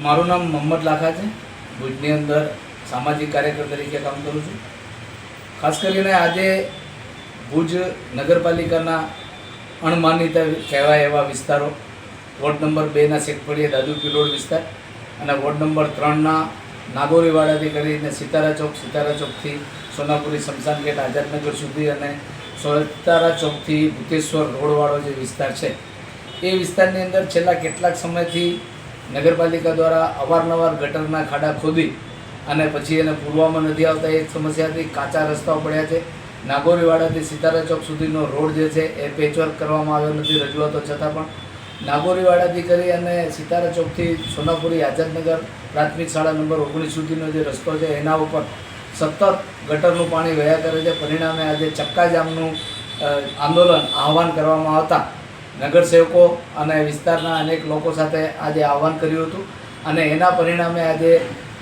મારું નામ મોહમ્મદ લાખા છે ભુજની અંદર સામાજિક કાર્યકર તરીકે કામ કરું છું. ખાસ કરીને આજે ભુજ નગરપાલિકાના અણમાનિત કહેવાય એવા વિસ્તારો. વોર્ડ નંબર બેના શેખપડીએ દાદુપીર રોડ વિસ્તાર અને વોર્ડ નંબર ત્રણના નાગોરીવાડાથી કરીને સિતારા ચોક, સિતારા ચોકથી સોનાપુરી શમશાન ગેટ, આઝાદનગર સુધી અને સિતારા ચોકથી ભૂતેશ્વર રોડવાળો જે વિસ્તાર છે. એ વિસ્તારની અંદર છેલ્લા કેટલાક સમયથી નગરપાલિકા દ્વારા અવારનવાર ગટરના ખાડા ખોદી અને પછી એને પૂરવામાં નથી આવતા એક સમસ્યા હતી કાચા રસ્તાઓ પડ્યા છે. નાગોરીવાડાથી સિતારા ચોક સુધીનો રોડ જે છે, એ પેચવર્ક કરવામાં આવ્યો નથી, રજૂઆતો છતાં પણ. નાગોરીવાડાથી કરી અને સિતારા ચોકથી સોનાપુરી આઝાદનગર પ્રાથમિક શાળા નંબર ઓગણીસ સુધીનો જે રસ્તો છે, એના ઉપર સતત ગટરનું પાણી વહ્યા કરે છે. પરિણામે આજે ચક્કાજામનું આંદોલન આહવાન કરવામાં આવતા નગરસેવકો અને વિસ્તારના અનેક લોકો સાથે આજે આહવાન કર્યું હતું અને એના પરિણામે આજે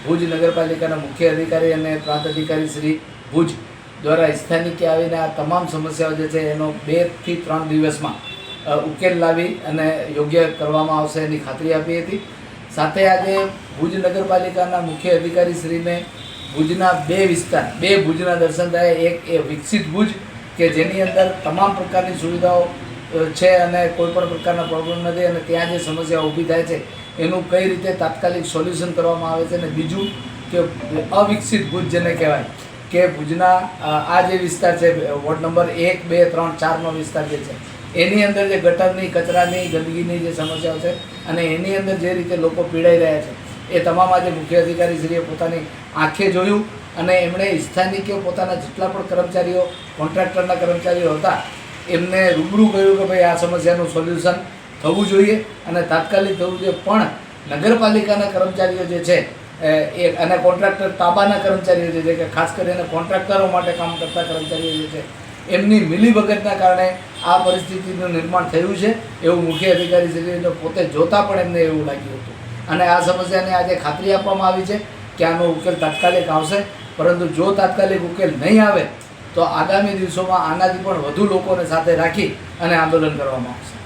ભુજ નગરપાલિકાના મુખ્ય અધિકારી અને પ્રાંત અધિકારી શ્રી ભુજ દ્વારા સ્થાનિકે આવીને આ તમામ સમસ્યાઓ જે છે એનો બેથી ત્રણ દિવસમાં ઉકેલ લાવી અને યોગ્ય કરવામાં આવશે એની ખાતરી આપી હતી. સાથે આજે ભુજ નગરપાલિકાના મુખ્ય અધિકારી શ્રીને ભુજના બે વિસ્તાર, બે ભુજના દર્શન થાય, એક એ વિકસિત ભુજ કે જેની અંદર તમામ પ્રકારની સુવિધાઓ છે અને કોઈ પણ પ્રકારના પ્રોબ્લેમ નથી અને ત્યાં જે સમસ્યા ઊભી થાય છે, એનું કઈ રીતે તાત્કાલિક સોલ્યુશન કરવામાં આવે છે અને બીજું કે અવિકસિત ભુજ જેને કહેવાય, કે ભુજના આ જે વિસ્તાર છે, વોર્ડ નંબર એક, બે, ત્રણ, ચારનો વિસ્તાર જે છે, એની અંદર જે ગટરની, કચરાની, ગંદકીની જે સમસ્યાઓ છે અને એની અંદર જે રીતે લોકો પીડાઈ રહ્યા છે, એ તમામ આજે મુખ્ય અધિકારીશ્રીએ પોતાની આંખે જોયું અને એમણે સ્થાનિકે પોતાના જેટલા પણ કર્મચારીઓ, કોન્ટ્રાક્ટરના કર્મચારીઓ હતા એમને રૂબરૂ કહ્યું કે ભાઈ આ સમસ્યાનું સોલ્યુશન થવું જોઈએ અને તાત્કાલિક થવું જોઈએ. પણ નગરપાલિકાના કર્મચારીઓ જે છે, એ અને કોન્ટ્રાક્ટર તાબાના કર્મચારીઓ જે છે, કે ખાસ કરીને કોન્ટ્રાક્ટરો માટે કામ કરતા કર્મચારીઓ જે છે, એમની મિલીભગતના કારણે આ પરિસ્થિતિનું નિર્માણ થયું છે. એવું મુખ્ય અધિકારી શ્રીને પોતે જોતા પણ એમને એવું લાગ્યું હતું. અને આ સમસ્યાને આજે ખાતરી આપવામાં આવી છે કે આનો ઉકેલ તાત્કાલિક આવશે. પરંતુ જો તાત્કાલિક ઉકેલ નહીં આવે તો આગામી દિવસોમાં આનાથી પણ વધુ લોકોને સાથે રાખી અને આંદોલન કરવામાં આવશે.